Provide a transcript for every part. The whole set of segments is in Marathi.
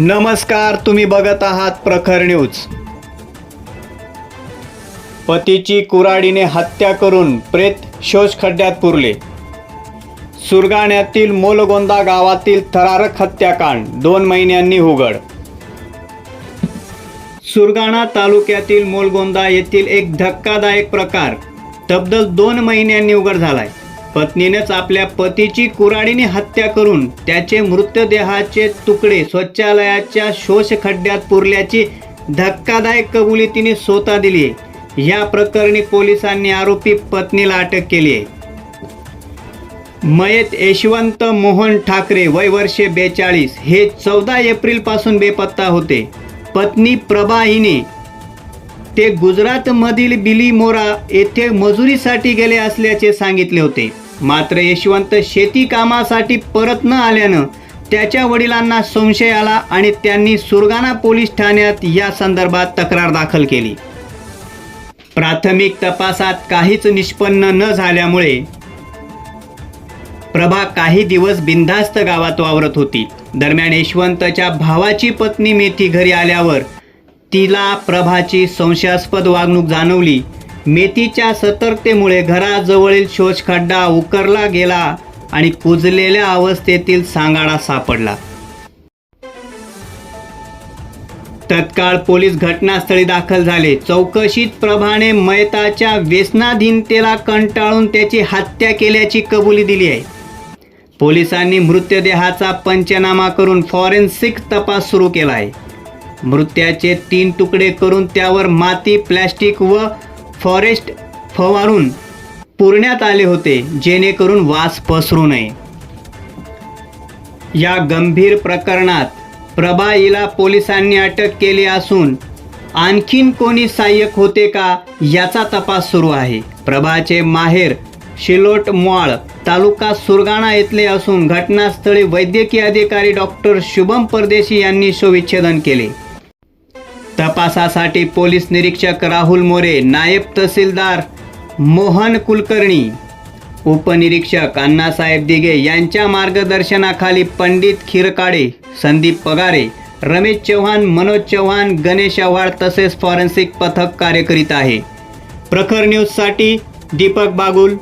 नमस्कार तुम्ही बघत आहात प्रखर न्यूज. पतीची कुऱ्हाडीने हत्या करून प्रेत शोष खड्ड्यात पुरले. सुरगाण्यातील मोलगोंदा गावातील थरारक हत्याकांड दोन महिन्यांनी उघड. सुरगाणा तालुक्यातील मोलगोंदा येथील एक धक्कादायक प्रकार तब्बल दोन महिन्यांनी उघड झालाय. पत्नीनेच आपल्या पतीची कुराणीने हत्या करून त्याचे मृतदेहाचे तुकडे स्वच्छालयाच्या शोषखड्ड्यात पुरल्याची धक्कादायक कबुली तिने स्वतः दिली. आहे या प्रकरणी पोलिसांनी आरोपी पत्नीला अटक केली. आहे मयत यशवंत मोहन ठाकरे वय वर्षे बेचाळीस. हे चौदा एप्रिलपासून बेपत्ता होते. पत्नी प्रभा हिने ते गुजरातमधील बिलीमोरा येथे मजुरीसाठी गेले असल्याचे सांगितले होते. मात्र यशवंत शेती कामासाठी परत न आल्यानं त्याच्या वडिलांना संशय आला आणि त्यांनी सुरगाणा पोलीस ठाण्यात या संदर्भात तक्रार दाखल केली. प्राथमिक तपासात काहीच निष्पन्न न झाल्यामुळे प्रभा काही दिवस बिनधास्त गावात वावरत होती. दरम्यान यशवंतच्या भावाची पत्नी मेथी घरी आल्यावर तिला प्रभाची संशयास्पद वागणूक जाणवली. मेथीच्या सतर्कतेमुळे घराजवळील शोषखड्डा उकरला गेला आणि कुजलेल्या अवस्थेतील सांगाडा सापडला. तत्काळ पोलीस घटनास्थळी दाखल झाले. चौकशीत प्रभाने मयताच्या व्यसनाधीनतेला कंटाळून त्याची हत्या केल्याची कबुली दिली आहे. पोलिसांनी मृतदेहाचा पंचनामा करून फॉरेन्सिक तपास सुरू केला आहे. मृत्याचे तीन तुकडे करून त्यावर माती प्लॅस्टिक व फॉरेस्ट फवारून पुरण्यात आले होते जेणेकरून वास पसरू नये. या गंभीर प्रकरणात प्रभा पोलिसांनी अटक केली असून आणखीन कोणी सहाय्यक होते का याचा तपास सुरू आहे. प्रभाचे माहेर शिलोट मॉळ तालुका सुरगाणा येथले असून घटनास्थळी वैद्यकीय अधिकारी डॉक्टर शुभम परदेशी यांनी शोविच्छेदन केले. तपासासाठी पोलीस निरीक्षक राहुल मोरे नायब तहसीलदार मोहन कुलकर्णी उपनिरीक्षक अण्णासाहेब दिघे यांच्या मार्गदर्शनाखाली पंडित खिरकाडे संदीप पगारे रमेश चव्हाण मनोज चव्हाण गणेश आव्हाड तसेच फॉरेन्सिक पथक कार्य करीत आहे. प्रखर न्यूजसाठी दीपक बागुल.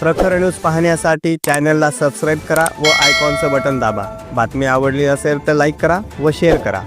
प्रखर न्यूज पाहण्यासाठी चॅनलला सबस्क्राईब करा व आयकॉनचं बटन दाबा. बातमी आवडली असेल तर लाईक करा व शेअर करा.